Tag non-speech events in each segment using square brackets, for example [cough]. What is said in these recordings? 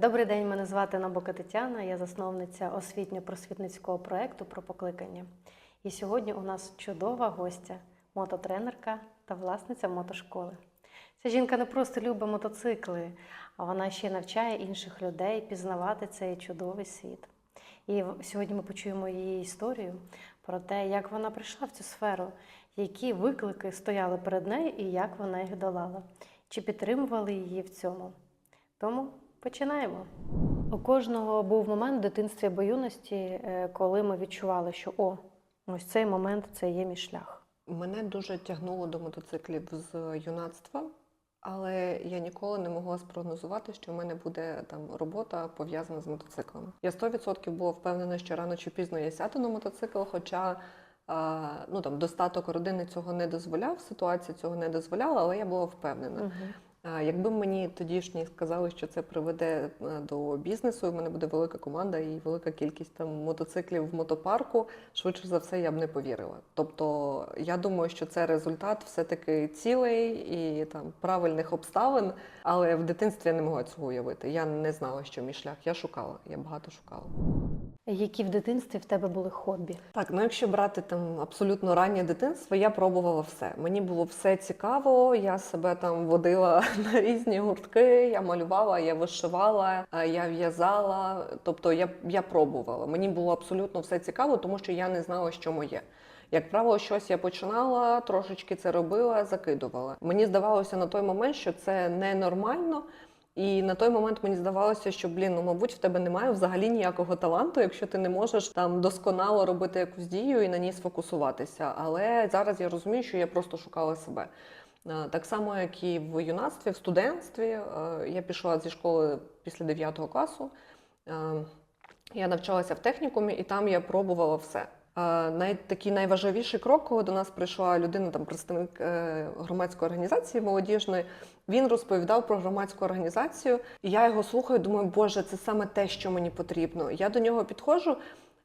Добрий день, мене звати Набока Тетяна, я засновниця освітньо-просвітницького проєкту про покликання. І сьогодні у нас чудова гостя, мототренерка та власниця мотошколи. Ця жінка не просто любить мотоцикли, а вона ще навчає інших людей пізнавати цей чудовий світ. І сьогодні ми почуємо її історію про те, як вона прийшла в цю сферу, які виклики стояли перед нею і як вона їх долала, чи підтримували її в цьому. Тому починаємо. У кожного був момент в дитинстві або юності, е, коли ми відчували, що о, ось цей момент це є мій шлях. Мене дуже тягнуло до мотоциклів з юнацтва, але я ніколи не могла спрогнозувати, що в мене буде там робота пов'язана з мотоциклами. Я 100% була впевнена, що рано чи пізно я сяду на мотоцикл, хоча ну, там, достаток родини цього не дозволяв, ситуація цього не дозволяла, але я була впевнена. Угу. А, Якби мені тодішні сказали, що це приведе е, до бізнесу, в мене буде велика команда і велика кількість там мотоциклів в мотопарку, швидше за все я б не повірила. Тобто я думаю, що це результат все-таки цілей і там правильних обставин, але в дитинстві я не могла цього уявити. Я не знала, що мій шлях. Я шукала, я багато шукала. Які в дитинстві в тебе були хобі? Так, ну якщо брати там абсолютно раннє дитинство, я пробувала все. Мені було все цікаво. Я себе там водила [laughs] на різні гуртки, я малювала, я вишивала, е, я в'язала. Тобто я, я пробувала. Мені було абсолютно все цікаво, тому що я не знала, що моє. Як правило, щось я починала, трошечки це робила, закидувала. Мені здавалося на той момент, що це ненормально. І на той момент мені здавалося, що блін, ну мабуть, в тебе немає взагалі ніякого таланту, якщо ти не можеш там досконало робити якусь дію і на ній сфокусуватися. Але зараз я розумію, що я просто шукала себе. Е, Так само, як і в юнацтві, в студентстві. Е, Я пішла зі школи після 9 класу. Е, Я навчалася в технікумі, і там я пробувала все. Най, такий найважливіший крок, коли до нас прийшла людина, там представник е, громадської організації молодіжної. Він розповідав про громадську організацію, і я його слухаю. Думаю, боже, це саме те, що мені потрібно. Я до нього підходжу.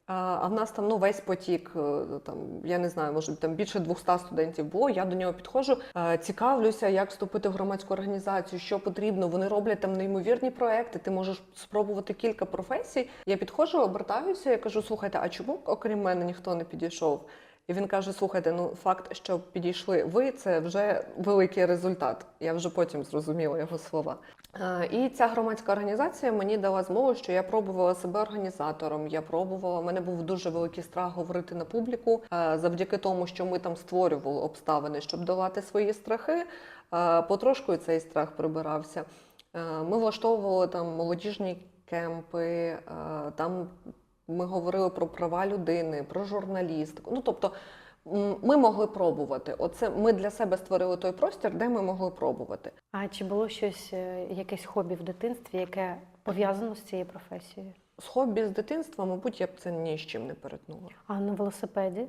А в нас там ну весь потік, е, там я не знаю, може там більше 200 студентів було. Я до нього підходжу, е, цікавлюся, як вступити в громадську організацію, що потрібно. Вони роблять там неймовірні проекти. Ти можеш спробувати кілька професій. Я підходжу, обертаюся, я кажу: слухайте, а чому окрім мене ніхто не підійшов? І він каже: слухайте, ну факт, що підійшли ви, це вже великий результат. Я вже потім зрозуміла його слова. Е, І ця громадська організація мені дала змогу, що я пробувала себе організатором. Я пробувала. У мене був дуже великий страх говорити на публіку. Е, Завдяки тому, що ми там створювали обставини, щоб долати свої страхи. е, Потрошку цей страх прибирався. Ми влаштовували там молодіжні кемпи, там ми говорили про права людини, про журналістику. Ну тобто. Ми могли пробувати. Оце ми для себе створили той простір, де ми могли пробувати. А чи було щось, е, якесь хобі в дитинстві, яке пов'язано з цією професією? З хобі з дитинства, мабуть, я б це ні з чим не перетнула. А на велосипеді?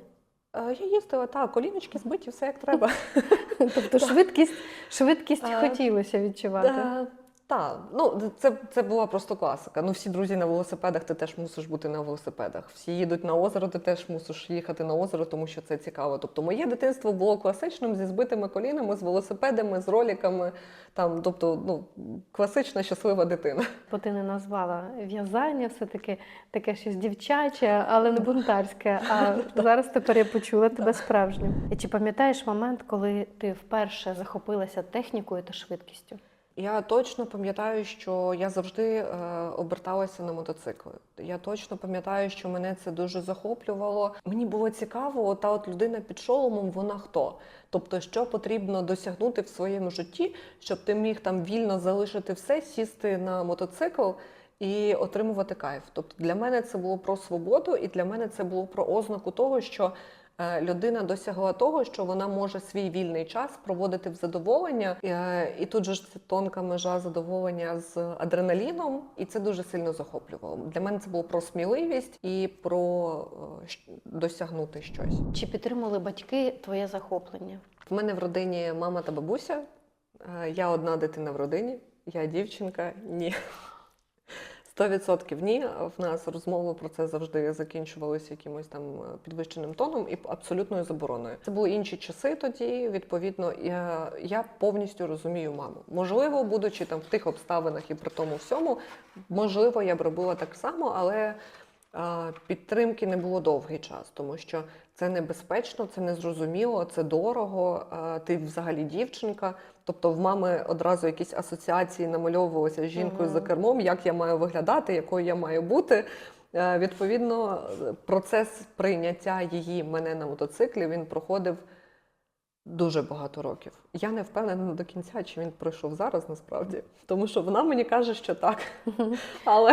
Е, Я їздила так, коліночки збиті, все як треба. [laughs] Тобто [laughs] швидкість, швидкість хотілося відчувати. Так, ну це, це була просто класика. Ну, всі друзі на велосипедах, ти теж мусиш бути на велосипедах. Всі їдуть на озеро, ти теж мусиш їхати на озеро, тому що це цікаво. Тобто, моє дитинство було класичним зі збитими колінами, з велосипедами, з роліками. Там, тобто, ну, класична щаслива дитина. Бо ти не назвала в'язання, все-таки таке щось дівчаче, але не бунтарське. А [laughs] зараз тепер я почула тебе справжнім. Чи пам'ятаєш момент, коли ти вперше захопилася технікою та швидкістю? Я точно пам'ятаю, що я завжди е, оберталася на мотоцикли. Я точно пам'ятаю, що мене це дуже захоплювало. Мені було цікаво, та от людина під шоломом, вона хто? Тобто, що потрібно досягнути в своєму житті, щоб ти міг там вільно залишити все, сісти на мотоцикл і отримувати кайф. Тобто для мене це було про свободу, і для мене це було про ознаку того, що людина досягла того, що вона може свій вільний час проводити в задоволення. Е, І тут же ж це тонка межа задоволення з адреналіном, і це дуже сильно захоплювало. Для мене це було про сміливість і про е, досягнути щось. Чи підтримували батьки твоє захоплення? В мене в родині мама та бабуся. Е, Я одна дитина в родині, я дівчинка. Ні. 100% ні. В нас розмови про це завжди закінчувалися якимось там е, підвищеним тоном і абсолютною забороною. Це були інші часи тоді. Відповідно, я, я повністю розумію маму. Можливо, будучи там в тих обставинах і при тому всьому, можливо, я б робила так само, але е, підтримки не було довгий час, тому що це небезпечно, це незрозуміло, це дорого. е, Ти взагалі дівчинка. Тобто в мами одразу якісь асоціації намальовувалися з жінкою за кермом, як я маю виглядати, якою я маю бути. Е, Відповідно, процес прийняття її мене на мотоциклі він проходив дуже багато років. Я не впевнена до кінця, чи він пройшов зараз насправді, тому що вона мені каже, що так, [laughs] але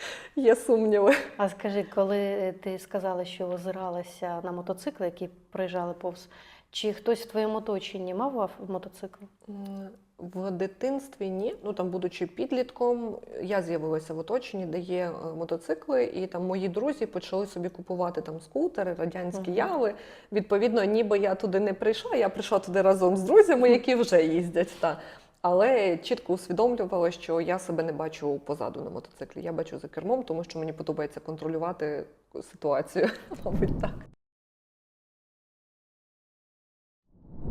[laughs] є сумніви. А скажи, коли ти сказала, що озиралася на мотоцикли, які проїжджали повз, чи хтось в твоєму оточенні мав мотоцикл? В дитинстві ні. Ну там, будучи підлітком, я з'явилася в оточенні, де є е, мотоцикли, і там мої друзі почали собі купувати там скутери, радянські Мгм. яви. Відповідно, ніби я туди не прийшла, я прийшла туди разом з друзями, [laughs] які вже їздять. Та. Але чітко усвідомлювала, що я себе не бачу позаду на мотоциклі. Я бачу за кермом, тому що мені подобається контролювати ситуацію. [laughs] Мабуть, так.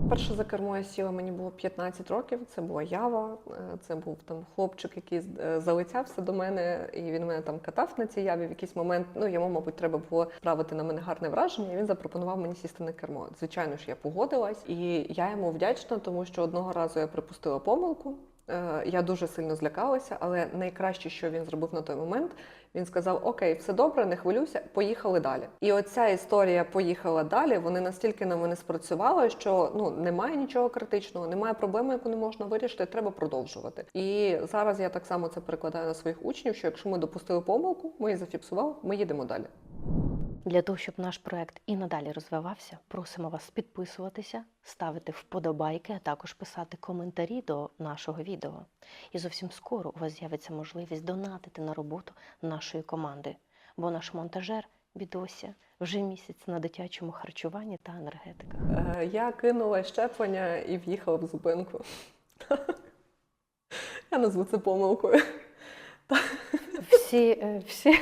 Перше за кермо я сіла, мені було 15 років. Це була ява. е, Це був там хлопчик, який е, залицявся до мене, і він мене там катав на цій яві. В якийсь момент ну йому, мабуть, треба було справити на мене гарне враження. і Він запропонував мені сісти на кермо. Звичайно ж, я погодилась, і я йому вдячна, тому що одного разу я припустила помилку. Е, Я дуже сильно злякалася, але найкраще, що він зробив на той момент, він сказав: Окей, все добре, не хвилюйся, поїхали далі. І оця історія поїхала далі. Вони настільки на мене спрацювали, що ну немає нічого критичного, немає проблеми, яку не можна вирішити. Треба продовжувати. І зараз я так само це перекладаю на своїх учнів. Що якщо ми допустили помилку, ми її зафіксували, ми їдемо далі. Для того, щоб наш проект і надалі розвивався, просимо вас підписуватися, ставити вподобайки, а також писати коментарі до нашого відео. І зовсім скоро у вас з'явиться можливість донатити на роботу нашої команди, бо наш монтажер Бідося вже місяць на дитячому харчуванні та енергетиках. Е, Я кинула щеплення і в'їхала в зупинку. [laughs] Я назву це помилкою. Всі, е, всі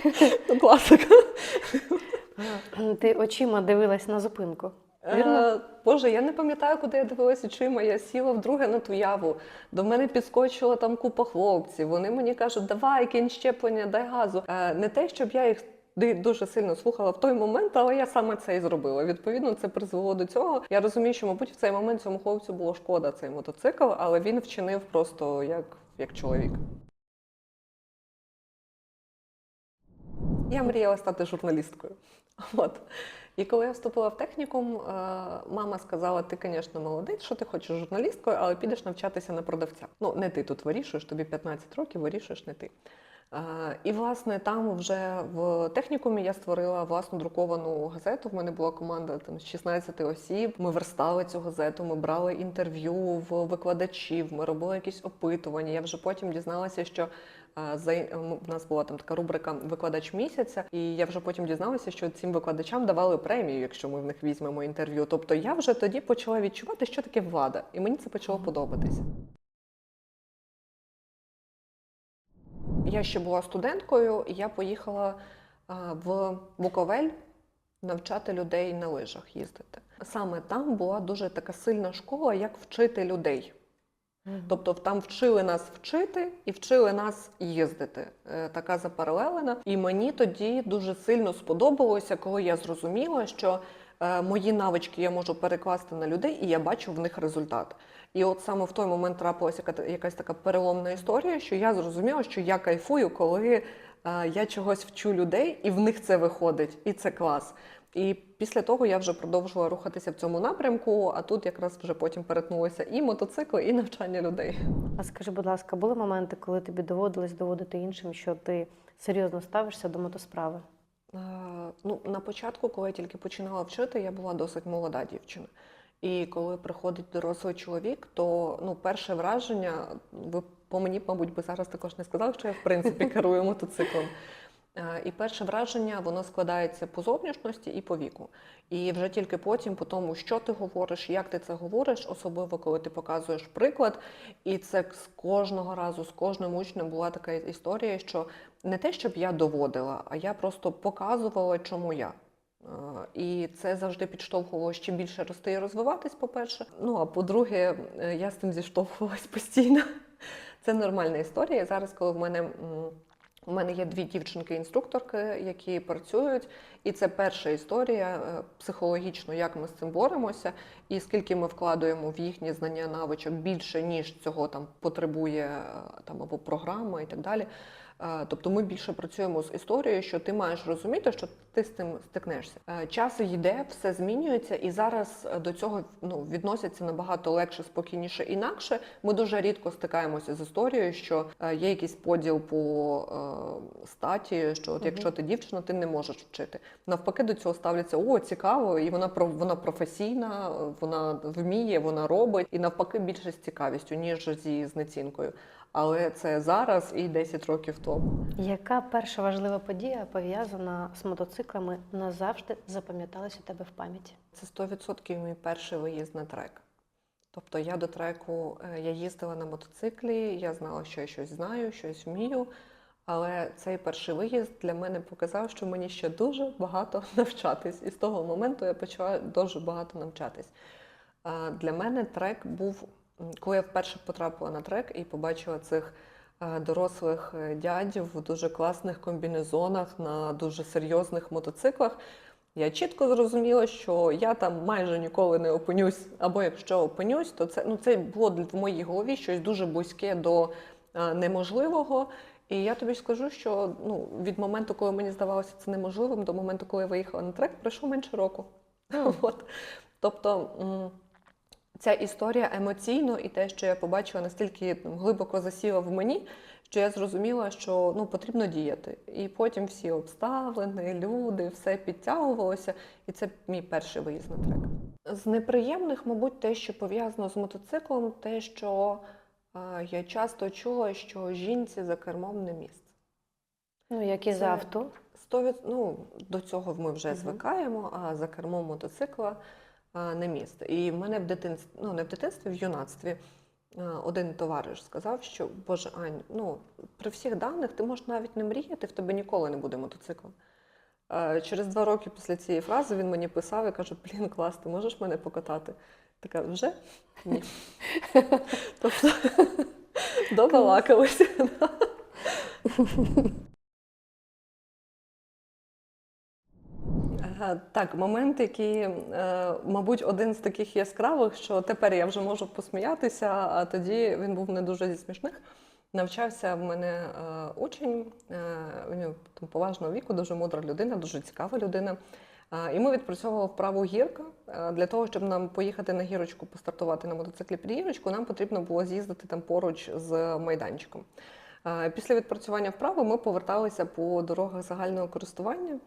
класика. Ти очима дивилась на зупинку. Вірно? Е, Боже, я не пам'ятаю, куди я дивилася очима. Я сіла вдруге на ту яву. До мене підскочила там купа хлопців. Вони мені кажуть, давай кінь щеплення, дай газу. Е, Не те, щоб я їх дуже сильно слухала в той момент, але я саме це і зробила. Відповідно, це призвело до цього. Я розумію, що, мабуть, в цей момент цьому хлопцю було шкода цей мотоцикл, але він вчинив просто як, як чоловік. Я мріяла стати журналісткою. [laughs] От. І коли я вступила в технікум, е, мама сказала: ти, звісно, молодець, що ти хочеш журналісткою, але підеш навчатися на продавця. Ну, не ти тут вирішуєш, тобі 15 років, вирішуєш не ти. Е, І, власне, там вже в технікумі я створила власну друковану газету. В мене була команда там з 16 осіб. Ми верстали цю газету, ми брали інтерв'ю в викладачів, ми робили якісь опитування. Я вже потім дізналася, що За м, в нас була там така рубрика Викладач місяця, і я вже потім дізналася, що цим викладачам давали премію, якщо ми в них візьмемо інтерв'ю. Тобто я вже тоді почала відчувати, що таке влада, і мені це почало подобатися. Я ще була студенткою, і я поїхала в Буковель навчати людей на лижах їздити. Саме там була дуже така сильна школа, як вчити людей. Тобто там вчили нас вчити і вчили нас їздити. Е, Така запаралелена. І мені тоді дуже сильно сподобалося, коли я зрозуміла, що е, мої навички я можу перекласти на людей, і я бачу в них результат. І от саме в той момент трапилася якась така переломна історія, що я зрозуміла, що я кайфую, коли е, я чогось вчу людей, і в них це виходить, і це клас. І після того я вже продовжувала рухатися в цьому напрямку, а тут якраз вже потім перетнулися і мотоцикли, і навчання людей. А скажи, будь ласка, були моменти, коли тобі доводилось доводити іншим, що ти серйозно ставишся до мотосправи? Е, Ну, на початку, коли я тільки починала вчити, я була досить молода дівчина. І коли приходить дорослий чоловік, то ну, перше враження, ви по мені, мабуть, би зараз також не сказали, що я в принципі [laughs] керую мотоциклом. Е, І перше враження воно складається по зовнішності і по віку. І вже тільки потім, по тому, що ти говориш, як ти це говориш, особливо коли ти показуєш приклад. І це з кожного разу, з кожним учнем була така історія, що не те, щоб я доводила, а я просто показувала, чому я. Е, І це завжди підштовхувало ще більше рости і розвиватись, по-перше. Ну а по-друге, е, я з цим зіштовхувалась [laughs] постійно. Це нормальна історія. Зараз, коли в мене у мене є дві дівчинки-інструкторки, які працюють, і це перша історія е, психологічно, як ми з цим боремося, і скільки ми вкладаємо в їхні знання навичок більше, ніж цього там потребує е, там або програма і так далі. Е, Тобто ми більше працюємо з історією, що ти маєш розуміти, що ти з цим стикнешся. Е, Час йде, все змінюється, і зараз е, до цього ну, відносяться набагато легше, спокійніше, інакше. Ми дуже рідко стикаємося з історією, що є якийсь поділ по статі, що от якщо ти дівчина, ти не можеш вчити. Навпаки, до цього ставляться о, цікаво, і вона про- вона професійна, вона вміє, вона робить, і навпаки більше з цікавістю, ніж зі знецінкою. Але це зараз і 10 років тому. Яка перша важлива подія пов'язана з мотоциклами назавжди запам'яталась у тебе в пам'яті? Це 100% мій перший виїзд на трек. Тобто я до треку е, я їздила на мотоциклі, я знала, що я щось знаю, щось вмію. Але цей перший виїзд для мене показав, що мені ще дуже багато [laughs] навчатись. І з того моменту я почала дуже багато навчатись. Е, Для мене трек був, коли я вперше потрапила на трек і побачила цих е, дорослих е, дядів в дуже класних комбінезонах на дуже серйозних мотоциклах. Я чітко зрозуміла, що я там майже ніколи не опинюсь, або якщо опинюсь, то це ну це було в моїй голові щось дуже близьке до е, неможливого. І я тобі скажу, що ну від моменту, коли мені здавалося це неможливим, до моменту, коли я виїхала на трек, пройшло менше року. [laughs] От. Тобто ця історія емоційно і те, що я побачила, настільки глибоко засіла в мені, що я зрозуміла, що ну потрібно діяти. І потім всі обставини, люди, все підтягувалося, і це мій перший виїзд на трек. З неприємних, мабуть, те, що пов'язано з мотоциклом, те, що е, я часто чула, що жінці за кермом не місце. Ну, як і Це- з авто. Сто від... ну, до цього ми вже Мгм. звикаємо, а за кермом мотоцикла а, не місце. І в мене в дитинстві, ну не в дитинстві, в юнацтві один товариш сказав, що Боже Ань, ну при всіх даних ти можеш навіть не мріяти, в тебе ніколи не буде мотоцикла. Через два роки після цієї фрази він мені писав і каже: Блін, клас, ти можеш мене покатати? Така вже ні. [laughs] Тобто [laughs] добалакалися. Так, момент, який, е, мабуть, один з таких яскравих, що тепер я вже можу посміятися, а тоді він був не дуже зі смішних. Навчався в мене е, учень, е, він поважного віку, дуже мудра людина, дуже цікава людина. Е, І ми відпрацьовували вправу гірка. Е, Для того, щоб нам поїхати на гірочку, постартувати на мотоциклі під нам потрібно було з'їздити там поруч з майданчиком. Е, Після відпрацювання вправи ми поверталися по дорогах загального користування.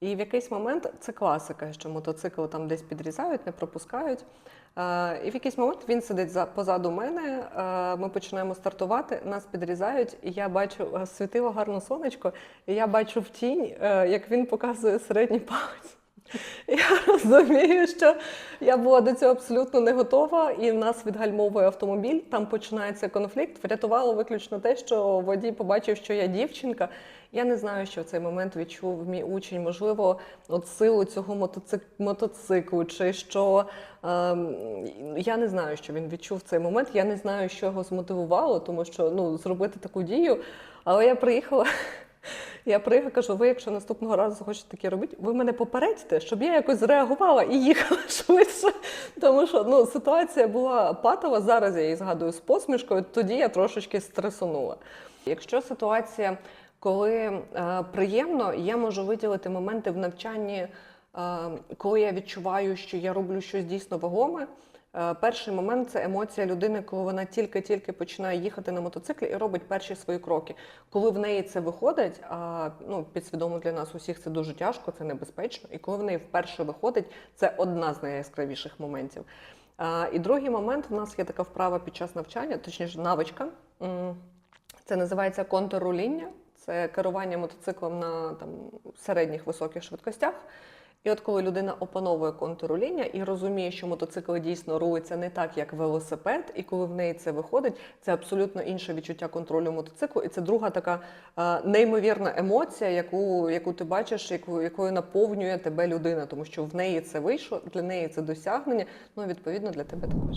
І в якийсь момент це класика, що мотоцикл там десь підрізають, не пропускають. Е, І в якийсь момент він сидить за позаду мене. е, Ми починаємо стартувати, нас підрізають, і я бачу е, світило гарно сонечко, і я бачу в тінь, як він показує середній палець. Я розумію, що я була до цього абсолютно не готова, і в нас відгальмовує автомобіль. Там починається конфлікт. Врятувало виключно те, що водій побачив, що я дівчинка. Я не знаю, що в цей момент відчув мій учень. Можливо, от силу цього мотоцик... мотоциклу, чи що ем, я не знаю, що він відчув в цей момент. Я не знаю, що його змотивувало, тому що ну зробити таку дію. Але я приїхала. Я приїхала, кажу, ви, якщо наступного разу захочете таке робити, ви мене попередьте, щоб я якось зреагувала і їхала [laughs] швидше. Тому що ну, ситуація була патова. Зараз я її згадую з посмішкою, тоді я трошечки стресонула. Якщо ситуація, коли е, приємно, я можу виділити моменти в навчанні, е, коли я відчуваю, що я роблю щось дійсно вагоме. Е, Перший момент це емоція людини, коли вона тільки-тільки починає їхати на мотоциклі і робить перші свої кроки. Коли в неї це виходить, а ну підсвідомо для нас усіх це дуже тяжко, це небезпечно. І коли в неї вперше виходить, це одна з найяскравіших моментів. А, І другий момент в нас є така вправа під час навчання, точніше навичка. Це називається контрруління. це керування мотоциклом на там середніх високих швидкостях. І от коли людина опановує контур і розуміє, що мотоцикл дійсно рулиться не так, як велосипед, і коли в неї це виходить, це абсолютно інше відчуття контролю мотоциклу. І це друга така е, неймовірна емоція, яку, яку ти бачиш, яку, якою наповнює тебе людина, тому що в неї це вийшло, для неї це досягнення. Ну відповідно для тебе також.